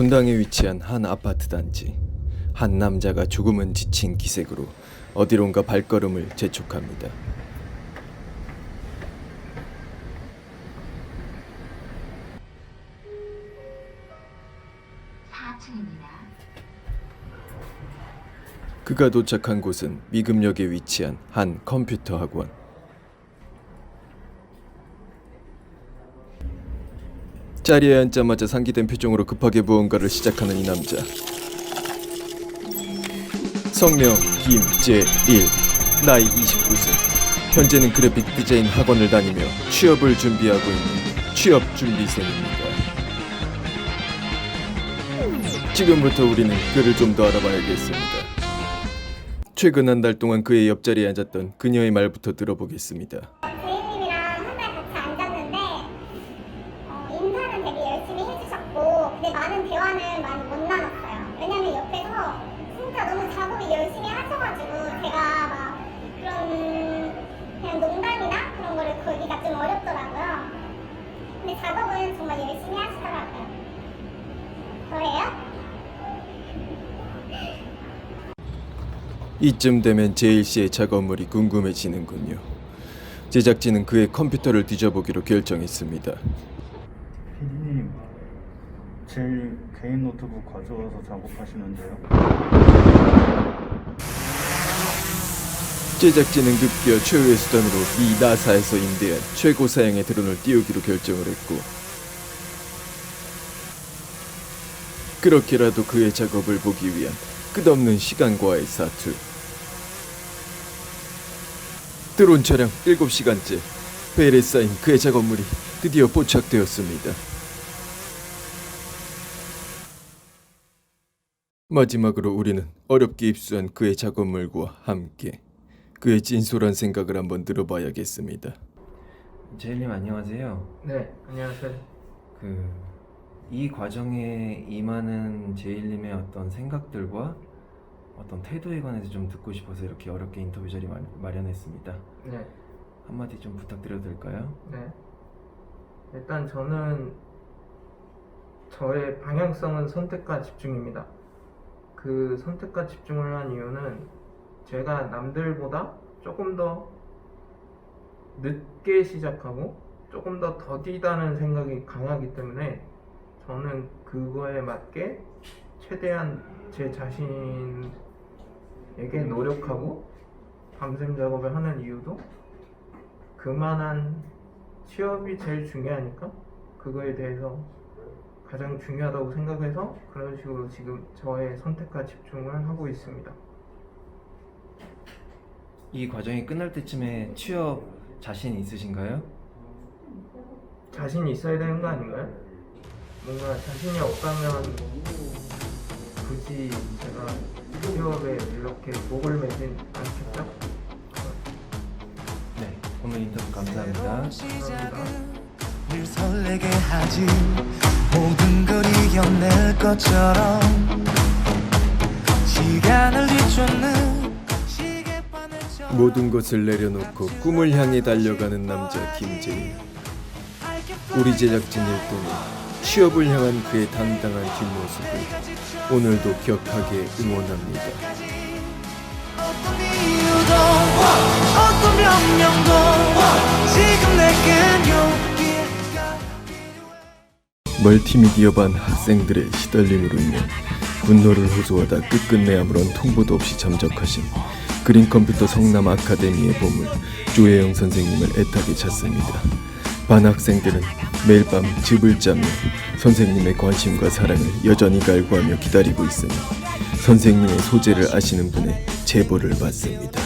분당에 위치한 한 아파트 단지. 한 남자가 조금은 지친 기색으로 어디론가 발걸음을 재촉합니다. 그가 도착한 곳은 미금역에 위치한 한 컴퓨터 학원. 자리에 앉자마자 상기된 표정으로 급하게 무언가를 시작하는 이 남자. 성명 김재일, 나이 29세. 현재는 그래픽 디자인 학원을 다니며 취업을 준비하고 있는 취업 준비생입니다. 지금부터 우리는 그를 좀 더 알아봐야겠습니다. 최근 한 달 동안 그의 옆자리에 앉았던 그녀의 말부터 들어보겠습니다. 근데 많은 대화는 많이 못 나눴어요. 왜냐면 옆에서 진짜 너무 작업을 열심히 하셔가지고 제가 막 그런 그냥 농담이나 그런 거를 걸기가 좀 어렵더라고요. 근데 작업은 정말 열심히 하시더라고요. 저예요? 이쯤 되면 제일 씨의 작업물이 궁금해지는군요. 제작진은 그의 컴퓨터를 뒤져보기로 결정했습니다. 제일 개인 노트북 가져와서 작업하시는데요. 제작진은 급기야 최후의 수단으로 이 나사에서 임대한 최고 사양의 드론을 띄우기로 결정을 했고 그렇게라도 그의 작업을 보기 위한 끝없는 시간과의 사투 드론 촬영 7시간째 베일에 쌓인 그의 작업물이 드디어 포착되었습니다 마지막으로 우리는 어렵게 입수한 그의 작업물과 함께 그의 진솔한 생각을 한번 들어봐야겠습니다. 제일님 안녕하세요. 네, 안녕하세요. 그 이 과정에 임하는 제일님의 어떤 생각들과 어떤 태도에 관해서 좀 듣고 싶어서 이렇게 어렵게 인터뷰 자리 마- 마련했습니다. 네, 한마디 좀 부탁드려도 될까요? 네. 일단 저는 저의 방향성은 선택과 집중입니다. 그 선택과 집중을 한 이유는 제가 남들보다 조금 더 늦게 시작하고 조금 더 더디다는 생각이 강하기 때문에 저는 그거에 맞게 최대한 제 자신에게 노력하고 밤샘 작업을 하는 이유도 그만한 취업이 제일 중요하니까 그거에 대해서 가장 중요하다고 생각해서 그런 식으로 지금 저의 선택과 집중을 하고 있습니다. 이 과정이 끝날 때쯤에 취업 자신 있으신가요? 자신이 있어야 되는 거 아닌가요? 뭔가 자신이 없다면 굳이 제가 취업에 이렇게 목을 매진 않겠죠? 네, 오늘 인터뷰 감사합니다. 감사합니다. 모든 걸 이겨낼 것처럼 시간을 뒤쫓는 모든 것을 내려놓고 꿈을 향해 달려가는 남자 김재일. 우리 제작진 일동은 취업을 향한 그의 당당한 뒷모습을 오늘도 격하게 응원합니다. 어떤 이유도 어떤 변명도 지금 내겐 필요해 멀티미디어 반 학생들의 시달림으로 인해 분노를 호소하다 끝끝내 아무런 통보도 없이 잠적하신 그린 컴퓨터 성남 아카데미의 보물 조혜영 선생님을 애타게 찾습니다. 반 학생들은 매일 밤 집을 짜며 선생님의 관심과 사랑을 여전히 갈구하며 기다리고 있으니 선생님의 소재를 아시는 분의 제보를 받습니다.